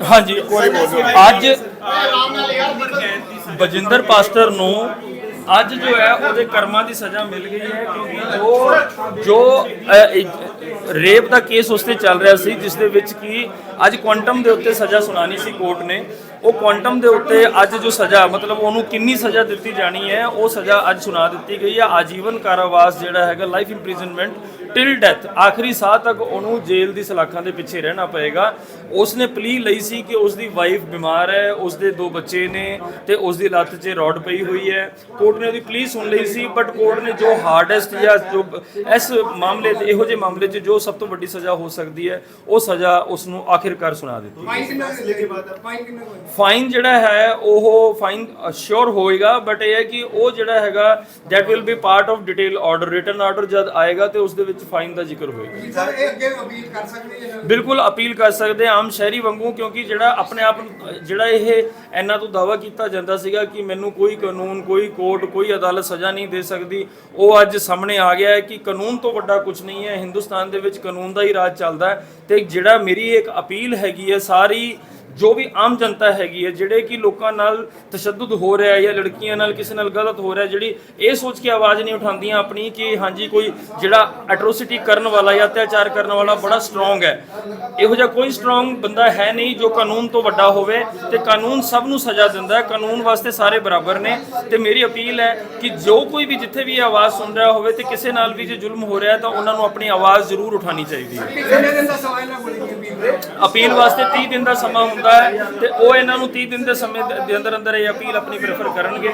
ਹਾਂਜੀ। ਅੱਜ ਬਜਿੰਦਰ ਪਾਸਟਰ ਨੂੰ ਅੱਜ ਜੋ ਹੈ ਉਹਦੇ ਕਰਮਾਂ ਦੀ ਸਜ਼ਾ ਮਿਲ ਗਈ ਹੈ ਕਿਉਂਕਿ ਜੋ ਜੋ ਰੇਪ ਦਾ ਕੇਸ ਉਸ ਤੇ ਚੱਲ ਰਿਹਾ ਸੀ, ਜਿਸ ਦੇ ਵਿੱਚ ਕੀ ਅੱਜ ਕੁਆਂਟਮ ਦੇ ਉੱਤੇ ਸਜ਼ਾ ਸੁਣਾਣੀ ਸੀ ਕੋਰਟ ਨੇ। ਉਹ ਕੁਆਂਟਮ ਦੇ ਉੱਤੇ ਅੱਜ ਜੋ ਸਜ਼ਾ, ਮਤਲਬ ਉਹਨੂੰ ਕਿੰਨੀ ਸਜ਼ਾ ਦਿੱਤੀ ਜਾਣੀ ਹੈ, ਉਹ ਸਜ਼ਾ ਅੱਜ ਸੁਣਾ ਦਿੱਤੀ ਗਈ ਹੈ। ਆਜੀਵਨ ਕਾਰਾਵਾਸ ਜਿਹੜਾ ਹੈਗਾ ਲਾਈਫ ਇੰਪ੍ਰਿਜ਼ਨਮੈਂਟ ਟਿਲ ਡੈਥ ਆਖਰੀ ਸਾਹ ਤੱਕ ਉਹਨੂੰ ਜੇਲ੍ਹ ਦੀ ਸਲਾਖਾਂ ਦੇ ਪਿੱਛੇ ਰਹਿਣਾ ਪਏਗਾ। ਉਸਨੇ ਪਲੀ ਲਈ ਸੀ ਕਿ ਉਸ ਦੀ ਵਾਈਫ ਬਿਮਾਰ ਹੈ ਉਸ ਦੇ ਦੋ ਬੱਚੇ ਨੇ ਤੇ ਉਸ ਦੀ ਲੱਤ 'ਚ ਰੋਡ ਪਈ ਹੋਈ ਹੈ। ਕੋਰਟ ਨੇ ਉਹਦੀ ਪਲੀ ਸੁਣ ਲਈ ਸੀ ਬਟ ਕੋਰਟ ਨੇ ਜੋ ਹਾਰਡੈਸਟ ਜਾਂ ਜੋ ਇਸ ਮਾਮਲੇ 'ਚ ਇਹੋ ਜਿਹੇ ਮਾਮਲੇ 'ਚ ਜੋ ਸਭ ਤੋਂ ਵੱਡੀ ਸਜ਼ਾ ਹੋ ਸਕਦੀ ਹੈ ਉਹ ਸਜ਼ਾ ਉਸ ਨੂੰ ਆਖਿਰਕਾਰ ਸੁਣਾ ਦਿੱਤੀ ਫਾਈਨ ਜਿਹੜਾ ਹੈ ਉਹ ਫਾਈਨ ਸ਼ੋਰ ਹੋਏਗਾ ਬਟ ਇਹ ਹੈ ਕਿ ਉਹ ਜਿਹੜਾ ਹੈਗਾ that will be part of detail order written order ਜਦ ਆਏਗਾ ਤੇ ਉਸ ਦੇ ਵਿੱਚ ਫਾਈਨ ਦਾ ਜ਼ਿਕਰ ਹੋਏਗਾ। ਸਰ ਇਹ ਅੱਗੇ ਅਪੀਲ ਕਰ ਸਕਦੇ ਹਾਂ ਬਿਲਕੁਲ ਅਪੀਲ ਕਰ ਸਕਦੇ ਆਮ ਸ਼ਹਿਰੀ ਵਾਂਗੂ ਕਿਉਂਕਿ ਜਿਹੜਾ ਆਪਣੇ ਆਪ ਜਿਹੜਾ ਇਹ ਇਹਨਾਂ ਤੋਂ ਦਾਵਾ ਕੀਤਾ ਜਾਂਦਾ ਸੀਗਾ ਕਿ ਮੈਨੂੰ ਕੋਈ ਕਾਨੂੰਨ ਕੋਈ ਕੋਰਟ ਕੋਈ ਅਦਾਲਤ ਸਜ਼ਾ ਨਹੀਂ ਦੇ ਸਕਦੀ ਉਹ ਅੱਜ ਸਾਹਮਣੇ ਆ ਗਿਆ ਹੈ ਕਿ ਕਾਨੂੰਨ ਤੋਂ ਵੱਡਾ ਕੁਝ ਨਹੀਂ ਹੈ। ਹਿੰਦੁਸਤਾਨ ਦੇ ਵਿੱਚ ਕਾਨੂੰਨ ਦਾ ਹੀ ਰਾਜ ਚੱਲਦਾ ਹੈ ਤੇ ਜਿਹੜਾ ਮੇਰੀ ਇੱਕ ਅਪੀਲ ਹੈਗੀ ਹੈ ਸਾਰੀ ਜੋ ਵੀ ਆਮ ਜਨਤਾ ਹੈਗੀ ਹੈ ਜਿਹੜੇ ਕਿ ਲੋਕਾਂ ਨਾਲ ਤਸ਼ੱਦਦ ਹੋ ਰਿਹਾ ਹੈ ਜਾਂ ਲੜਕੀਆਂ ਨਾਲ ਕਿਸੇ ਨਾਲ ਗਲਤ ਹੋ ਰਿਹਾ ਜਿਹੜੀ ਇਹ ਸੋਚ ਕੇ ਆਵਾਜ਼ ਨਹੀਂ ਉਠਾਉਂਦੀਆਂ ਆਪਣੀ ਕਿ ਹਾਂਜੀ ਕੋਈ ਜਿਹੜਾ ਐਟਰੋਸਿਟੀ ਕਰਨ ਵਾਲਾ ਜਾਂ ਅਤਿਆਚਾਰ ਕਰਨ ਵਾਲਾ ਬੜਾ ਸਟਰੋਂਗ ਹੈ। ਇਹੋ ਜਿਹਾ ਕੋਈ ਸਟਰੋਂਗ ਬੰਦਾ ਹੈ ਨਹੀਂ ਜੋ ਕਾਨੂੰਨ ਤੋਂ ਵੱਡਾ ਹੋਵੇ ਤੇ ਕਾਨੂੰਨ ਸਭ ਨੂੰ ਸਜ਼ਾ ਦਿੰਦਾ ਹੈ ਕਾਨੂੰਨ ਵਾਸਤੇ ਸਾਰੇ ਬਰਾਬਰ ਨੇ। ਤੇ ਮੇਰੀ ਅਪੀਲ ਹੈ ਕਿ ਜੋ ਕੋਈ ਵੀ ਜਿੱਥੇ ਵੀ ਆਵਾਜ਼ ਸੁਣ ਰਿਹਾ ਹੋਵੇ ਤੇ ਕਿਸੇ ਨਾਲ ਵੀ ਜੇ ਜ਼ੁਲਮ ਹੋ ਰਿਹਾ ਤਾਂ ਉਹਨਾਂ ਨੂੰ ਆਪਣੀ ਆਵਾਜ਼ ਜ਼ਰੂਰ ਉਠਾਉਣੀ ਚਾਹੀਦੀ ਹੈ। ਅਪੀਲ ਵਾਸਤੇ 30 ਦਿਨ ਦਾ ਸਮਾਂ ਹੁੰਦਾ ਹੈ ਤੇ ਉਹ ਇਹਨਾਂ ਨੂੰ 30 ਦਿਨ ਦੇ ਸਮੇਂ ਦੇ ਅੰਦਰ ਅੰਦਰ ਇਹ ਅਪੀਲ ਆਪਣੀ ਪ੍ਰੈਫਰ ਕਰਨਗੇ।